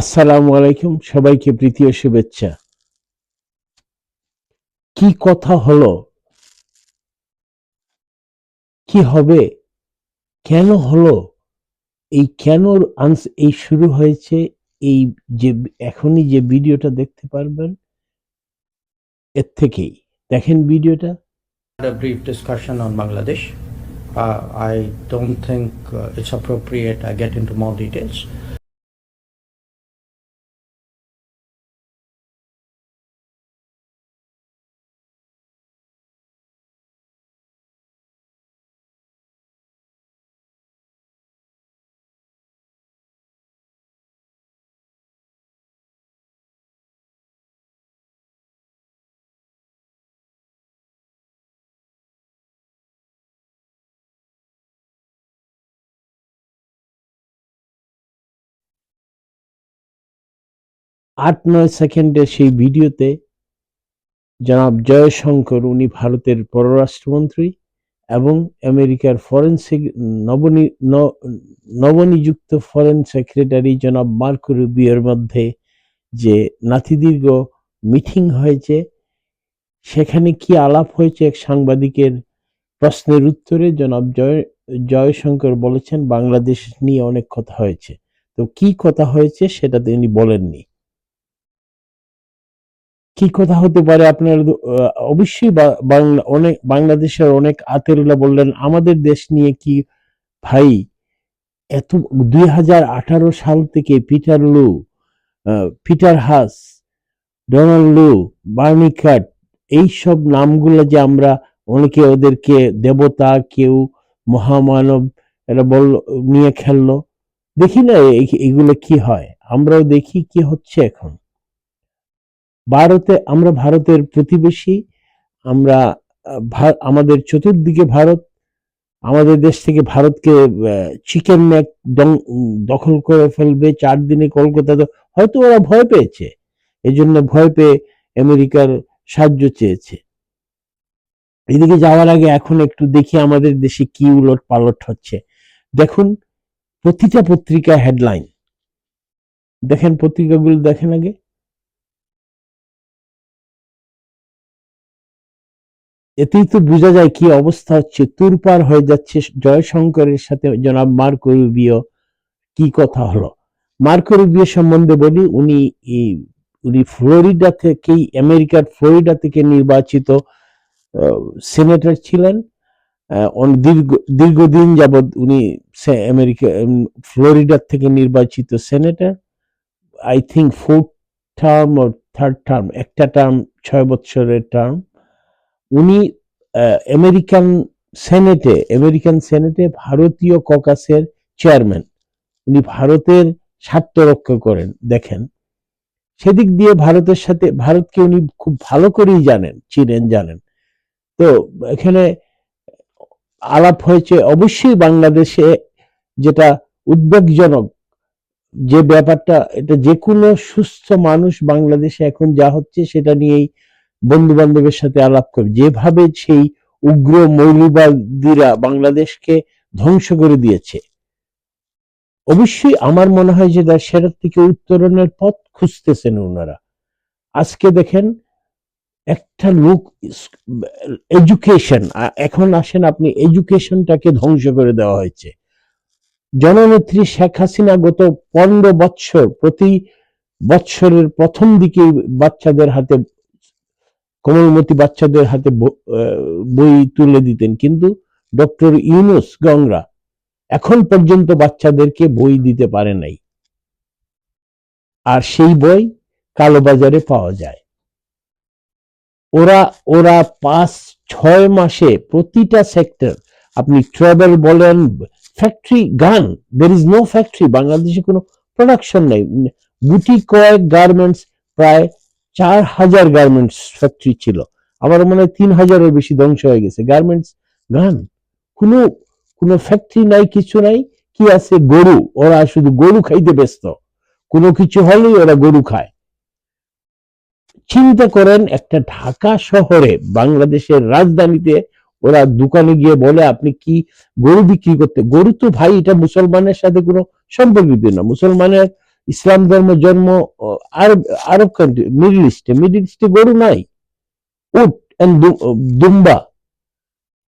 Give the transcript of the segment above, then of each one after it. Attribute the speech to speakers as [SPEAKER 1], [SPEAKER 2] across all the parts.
[SPEAKER 1] আসসালামু আলাইকুম সবাইকে প্রীতি ও শুভেচ্ছা। কি কথা হলো? কি হবে? কেন হলো? এই কেনর আনস এই শুরু হয়েছে এই যে এখনই যে ভিডিওটা দেখতে পারবেন এর থেকেই। দেখেন ভিডিওটা।
[SPEAKER 2] A brief discussion on Bangladesh. Uh, I don't think uh, it's.
[SPEAKER 1] আট নয় সেকেন্ডের সেই ভিডিওতে জনাব জয়শঙ্কর, উনি ভারতের পররাষ্ট্রমন্ত্রী এবং আমেরিকার ফরেন নবনি নবনিযুক্ত ফরেন সেক্রেটারি জনাব মার্কো রুবিওর মধ্যে যে নাতিদীর্ঘ মিটিং হয়েছে, সেখানে কি আলাপ হয়েছে এক সাংবাদিকের প্রশ্নের উত্তরে জনাব জয়, জয়শঙ্কর বলেছেন, বাংলাদেশ নিয়ে অনেক কথা হয়েছে। তো কি কথা হয়েছে সেটা তিনি বলেননি। কি কথা হতে পারে আপনার অবশ্যই বাংলা, অনেক, বাংলাদেশের অনেক আতেরুলা বললেন, আমাদের দেশ নিয়ে কি ভাই এত, দুই হাজার আঠারো সাল থেকে Peter Lu Peter Haas, Donald Lu, Bernie Kat, এইসব নামগুলো যে আমরা অনেকে ওদেরকে দেবতা, কেউ মহামানব, এরা বল, নিয়ে খেললো, দেখি না এই- এগুলো কি হয়? আমরাও দেখি কি হচ্ছে এখন। ভারতে, আমরা ভারতের প্রতিবেশী, আমরা আমাদের চতুর্দিকে ভারত, আমাদের দেশ থেকে ভারতকে চিকেন নেক দখল করে ফেলবে, চার দিনে কলকাতা হয়তো ওরা ভয় পেয়েছে এই জন্য ভয় পেয়ে আমেরিকার সাহায্য চেয়েছে। এদিকে যাওয়ার আগে এখন একটু দেখি আমাদের দেশে কি উলট পালট হচ্ছে। দেখুন, প্রতিটা পত্রিকা হেডলাইন দেখেন পত্রিকাগুলো দেখেন আগে। এতেই তো বোঝা যায় কি অবস্থা হচ্ছে। তুরপার হয়ে যাচ্ছে জয়শঙ্করের সাথে জনাব মার্কো রুবিও। কি কথা হলো? মার্কো রুবিও সম্বন্ধে বলি, উনি উনি ফ্লোরিডা থেকেই, আমেরিকার ফ্লোরিডা থেকে নির্বাচিত সেনেটর ছিলেন। দীর্ঘ, দীর্ঘদিন যাবৎ উনি আমেরিকা ফ্লোরিডা থেকে নির্বাচিত senator. I think fourth term O third term, একটা টার্ম, ছয় বছরের টার্ম। উনি আমেরিকান সেনেটে আমেরিকান সেনেটে ভারতীয় ককাসের চেয়ারম্যান। উনি ভারতের স্বার্থ রক্ষা করেন, দেখেন। সেদিক দিয়ে ভারতের সাথে, ভারতকে উনি খুব ভালো করেই জানেন, চিনেন, জানেন। তো এখানে আলাপ হয়েছে, অবশ্যই বাংলাদেশে যেটা উদ্বেগজনক, যে ব্যাপারটা, এটা যে কোনো সুস্থ মানুষ বাংলাদেশে এখন যা হচ্ছে সেটা নিয়েই বন্ধু বান্ধবের সাথে আলাপ করে, যেভাবে সেই উগ্র মৌলবাদীরা বাংলাদেশকে ধ্বংস করে দিয়েছে। অবশ্যই আমার মনে হয় যে সেটার থেকে উত্তরণের পথ খুঁজতেছেন ওনারা আজকে দেখেন, একটা লোক এডুকেশন এখন আসেন আপনি এডুকেশনটাকে ধ্বংস করে দেওয়া হয়েছে। জননেত্রী শেখ হাসিনা গত পনেরো বৎসর, প্রতি বৎসরের প্রথম দিকে বাচ্চাদের হাতে কোমলমতি বাচ্চাদের হাতে বই তুলে দিতেন। কিন্তু ডক্টর ইউনুস গংরা এখন পর্যন্ত বাচ্চাদেরকে বই দিতে পারে নাই। আর সেই বই কালোবাজারে পাওয়া যায়। ওরা ওরা পাঁচ, ছয় মাসে প্রতিটা সেক্টর, আপনি ট্রাভেল বলেন, ফ্যাক্টরি, গান দের ইজ নো ফ্যাক্টরি বাংলাদেশে কোনো প্রোডাকশন নেই। গুটি কয়েক গার্মেন্টস প্রায় চার হাজার গার্মেন্টস ফ্যাক্টরি ছিল। আমার মনে হয় তিন হাজারের বেশি ধ্বংস হয়ে গেছে। গার্মেন্টস গান কোনো কোনো ফ্যাক্টরি নাই, কিছু নাই। কি আছে? গরু। ওরা শুধু গরু খাইতে ব্যস্ত। কোনো কিছু হলেই ওরা গরু খায়। চিন্তা করেন, একটা ঢাকা শহরে বাংলাদেশের রাজধানীতে ওরা দোকানে গিয়ে বলে, আপনি কি গরু বিক্রি করতে গরু তো ভাই, এটা মুসলমানের সাথে কোনো সম্পর্কিত না। মুসলমানের ইসলাম ধর্ম জন্ম আরব আরব কান্ট্রি মিডল ইস্টে মিডল ইস্টে গরু নাই। উট দু- দুম্বা।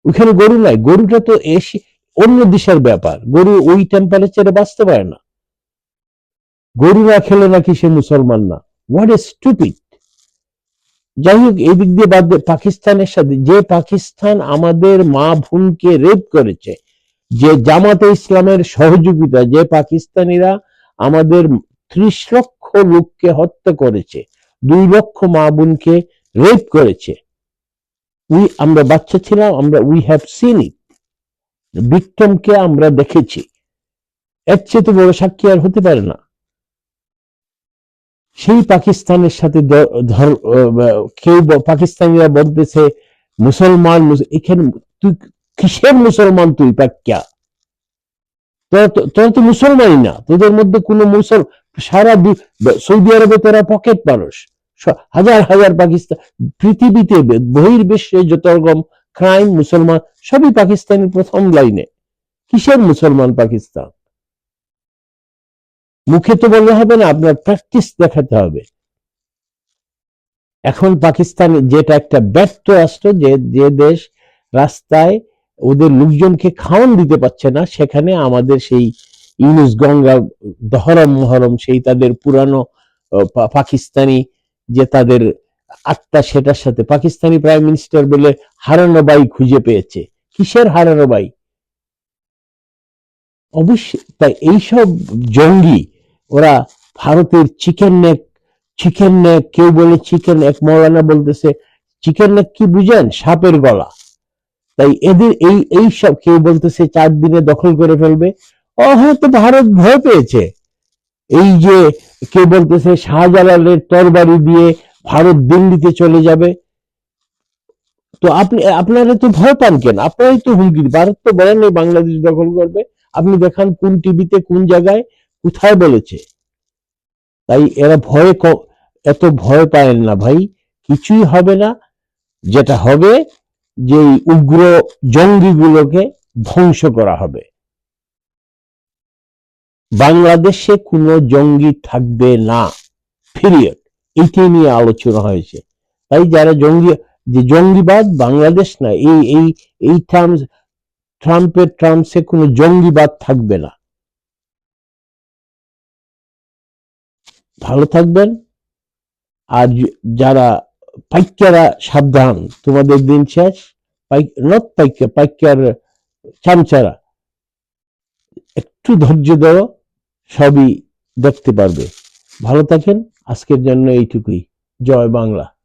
[SPEAKER 1] ওখানে গরু নাই। গরুটা তো এসে অন্য দেশের ব্যাপার। গরু ওই টেম্পারেচারে বাঁচতে পারে না। গরু না খেলে নাকি সে মুসলমান না। হোয়াট এ স্টুপিড যাই হোক, এই দিক দিয়ে বাদ পাকিস্তানের সাথে, যে পাকিস্তান আমাদের মা ভুলকে রেপ করেছে, যে জামাতে ইসলামের সহযোগিতা, যে পাকিস্তানিরা আমাদের ত্রিশ লক্ষ লোককে হত্যা করেছে, দুই লক্ষ মা বোনকে রেপ করেছে। উই, আমরা বাচ্চা ছিলাম, আমরা উই হ্যাভ সিন ইট বিক্রমকে আমরা দেখেছি। এর চেয়ে বড় সাক্ষী আর হতে পারে না। সেই পাকিস্তানের সাথে কেউ পাকিস্তানিরা বলতেছে, মুসলমান এখানে তুই, কিসের মুসলমান তুই পাক্যা তোরা তো- মুসলমানই না। তোদের মধ্যে কোনো মুসল সারা সৌদি আরবে তোরা পকেট মানুষ। হাজার হাজার পাকিস্তান পৃথিবীতে বহির্বিশ্বে যত রকম ক্রাইম মুসলমান, সবই পাকিস্তানের প্রথম লাইনে কিসের মুসলমান পাকিস্তান? মুখে তো বললে হবে না, আপনার প্র্যাকটিস দেখাতে হবে। এখন পাকিস্তান যেটা একটা ব্যর্থ রাষ্ট্র, যে যে দেশ রাস্তায় ওদের লোকজনকে খাওয়ান দিতে পারছে না। সেখানে আমাদের সেই ইউনুস গঙ্গা, দহরম মহরম, সেই তাদের পুরানো পাকিস্তানি যে তাদের আত্মা, সেটার সাথে পাকিস্তানি প্রাইম মিনিস্টার বলে হারানো বাই খুঁজে পেয়েছে। কিসের হারানো বাই অবশ্যই, তাই এইসব জঙ্গি, ওরা ভারতের চিকেন নেক চিকেন নেক, কেউ বলে চিকেন এক মৌলানা বলতেছে, চিকেন নেক কি বুঝেন? সাপের গলা। তাই এদের এই এই সব কেউ বলতেছে চার দিনে দখল করে ফেলবে। ও হয়তো ভারত ভয় পেয়েছে। এই যে কেউ বলতেছে শাহজালালের তরবারি দিয়ে ভারত দিল্লিতে চলে যাবে। তো আপনি, আপনারা তো ভয় পান কেন? আপনারাই তো হুমকি ভারত তো বলেন বাংলাদেশ দখল করবে। আপনি দেখান কোন টিভিতে কোন জায়গায় কোথায় বলেছে। তাই এরা ভয়ে এত ভয় পায় না ভাই। কিছুই হবে না। যেটা হবে যে উগ্র জঙ্গিগুলোকে ধ্বংস করা হবে। বাংলাদেশে কোনো জঙ্গি থাকবে না পিরিয়ড এইটাই নিয়ে আলোচনা হয়েছে। তাই যারা জঙ্গি, যে জঙ্গিবাদ বাংলাদেশ না, এই এই এই টার্মস ট্রাম্পের টার্মসে কোনো জঙ্গিবাদ থাকবে না। ভালো থাকবেন। আর যারা পাইকারা সাবধান, তোমাদের দিন শেষ। নট পাইকা পাইকার চামচারা। একটু ধৈর্য ধরো, সবই দেখতে পারবে। ভালো থাকেন, আজকের জন্য এইটুকুই। জয় বাংলা।